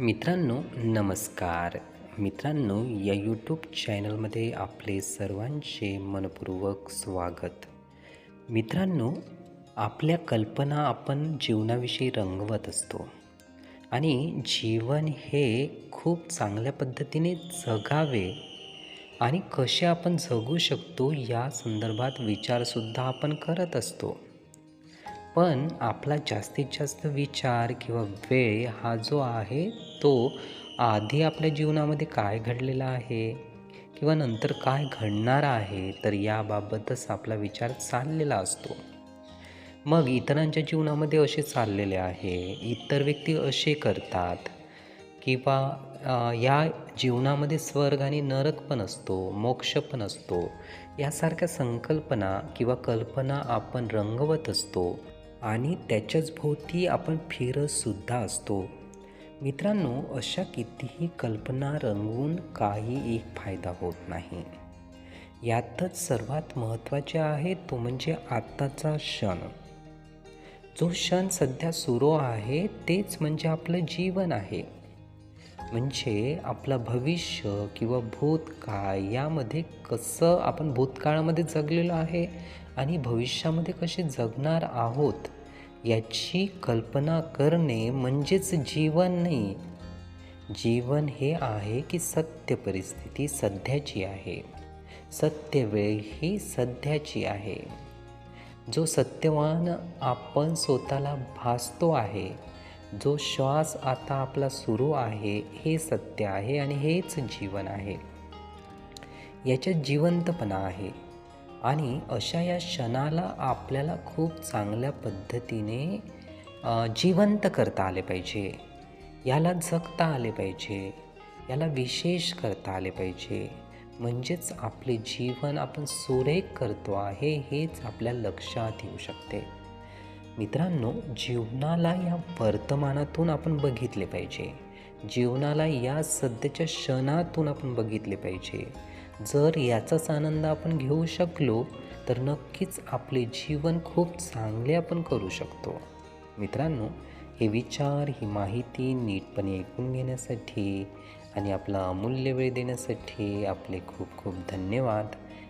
मित्रांनो नमस्कार. मित्रांनो या यूट्यूब चॅनलमध्ये आपले सर्वांचे मनपूर्वक स्वागत. मित्रांनो आपल्या कल्पना आपण जीवनाविषयी रंगवत असतो. आणि जीवन हे खूप चांगल्या पद्धतीने जगावे आणि कसे आपण जगू शकतो या संदर्भात विचारसुद्धा आपण करत असतो. पण आपला जास्तीत जास्त विचार किंवा वेळ हा जो आहे तो आधी आपल्या जीवनामध्ये काय घडलेला आहे किंवा नंतर काय घडणार आहे तर याबाबतच आपला विचार चाललेला असतो. मग इतरांच्या जीवनामध्ये असे चाललेले आहे इतर व्यक्ती असे करतात किंवा या जीवनामध्ये स्वर्ग आणि नरक पण असतो मोक्ष पण असतो यासारख्या संकल्पना किंवा कल्पना आपण रंगवत असतो. आणि त्याच्याच भोवती आपण फिरतसुद्धा असतो. मित्रांनो अशा कितीही कल्पना रंगवून काही एक फायदा होत नाही. यातच सर्वात महत्त्वाचे आहे तो म्हणजे आत्ताचा क्षण. जो क्षण सध्या सुरू आहे तेच म्हणजे आपलं जीवन आहे. म्हणजे आपलं भविष्य किंवा भूतकाळ यामध्ये कसं आपण भूतकाळामध्ये जगलेलो आहे आणि भविष्यामध्ये कसे जगणार आहोत याची कल्पना करणे म्हणजेच जीवन नाही. जीवन हे आहे की सत्य परिस्थिती सध्याची आहे. सत्य वेळ ही सध्याची आहे. जो सत्यवान आपण स्वतःला भासतो आहे जो श्वास आता आपला सुरू आहे हे सत्य आहे आणि हेच जीवन आहे. याच्यात जिवंतपणा आहे. आणि अशा या क्षणाला आपल्याला खूप चांगल्या पद्धतीने जिवंत करता आले पाहिजे. याला जगता आले पाहिजे. याला विशेष करता आले पाहिजे. म्हणजेच आपले जीवन आपण सुरेख करतो आहे हेच आपल्या लक्षात येऊ शकते. मित्रांनो जीवनाला या वर्तमानातून आपण बघितले पाहिजे. जीवनाला या सध्याच्या क्षणातून आपण बघितले पाहिजे. जर याचाच आनंद आपण घेऊ शकलो तर नक्कीच आपले जीवन खूप चांगले आपण करू शकतो. मित्रांनो हे विचार ही माहिती नीटपणे ऐकून घेण्यासाठी आणि आपला अमूल्य वेळ देण्यासाठी आपले खूप खूप धन्यवाद.